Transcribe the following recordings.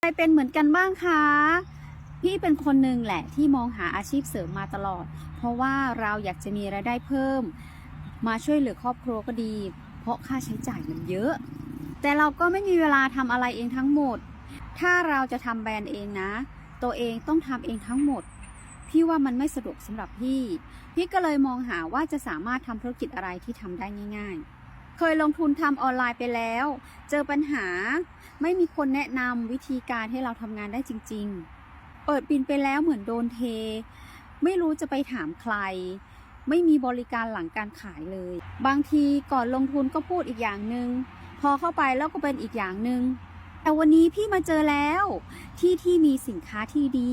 ใครเป็นเหมือนกันบ้างคะพี่เป็นคนหนึ่งแหละที่มองหาอาชีพเสริมมาตลอด เพราะว่าเราอยากจะมีรายได้เพิ่ม มาช่วยเหลือครอบครัวก็ดี เพราะค่าใช้จ่ายมันเยอะ แต่เราก็ไม่มีเวลาทำอะไรเองทั้งหมด ถ้าเราจะทำแบรนด์เองนะ ตัวเองต้องทำเองทั้งหมด พี่ว่ามันไม่สะดวกสำหรับพี่ พี่ก็เลยมองหาว่าจะสามารถทำธุรกิจอะไรที่ทำได้ง่าย ๆ เคยลงทุนทำออนไลน์ไปแล้ว เจอปัญหา ไม่มีคนแนะนำวิธีการให้เราทำงานได้จริง ๆ เปิดบินไปแล้วเหมือนโดนเท ไม่รู้จะไปถามใคร ไม่มีบริการหลังการขายเลย บางทีก่อนลงทุนก็พูดอีกอย่างหนึง่งพอเข้าไปแล้วก็เป็นอีกอย่างหนึง่งแต่วันนี้พี่มาเจอแล้วที่ที่มีสินค้าที่ดี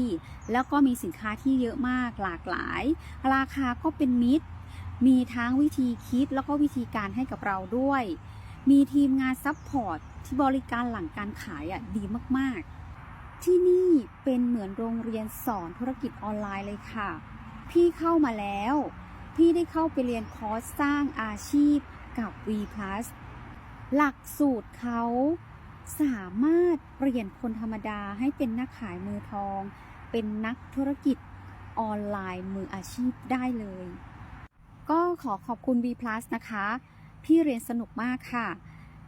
แล้วก็มีสินค้าที่เยอะมากหลากหลาย ราคาก็เป็นมิตร มีทั้งวิธีคิดแล้วก็วิธีการให้กับเราด้วย มีทีมงานซัพพอร์ตที่บริการหลังการขายอะดีมากๆ ที่นี่เป็นเหมือนโรงเรียนสอนธุรกิจออนไลน์เลยค่ะ พี่เข้ามาแล้ว พี่ได้เข้าไปเรียนคอร์สสร้างอาชีพกับ V Plus หลักสูตรเขาสามารถเปลี่ยนคนธรรมดาให้เป็นนักขายมือทอง เป็นนักธุรกิจออนไลน์มืออาชีพได้เลย ก็ขอขอบคุณ V Plus นะคะ พี่เรียนสนุกมากค่ะ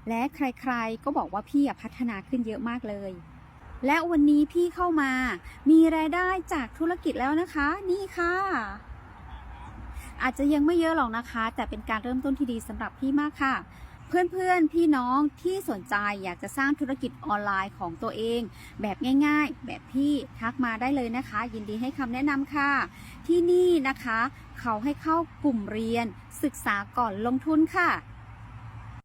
และใครๆก็บอกว่าพี่พัฒนาขึ้นเยอะมากเลย และวันนี้พี่เข้ามามีรายได้จากธุรกิจแล้วนะคะ นี่ค่ะ อาจจะยังไม่เยอะหรอกนะคะ แต่เป็นการเริ่มต้นที่ดีสำหรับพี่มากค่ะ เพื่อนๆ พี่น้องที่สนใจอยากจะสร้างธุรกิจออนไลน์ของตัวเอง แบบง่ายๆ แบบพี่ทักมาได้เลยนะคะ ยินดีให้คำแนะนำค่ะ ที่นี่นะคะ เขาให้เข้ากลุ่มเรียนศึกษาก่อนลงทุนค่ะ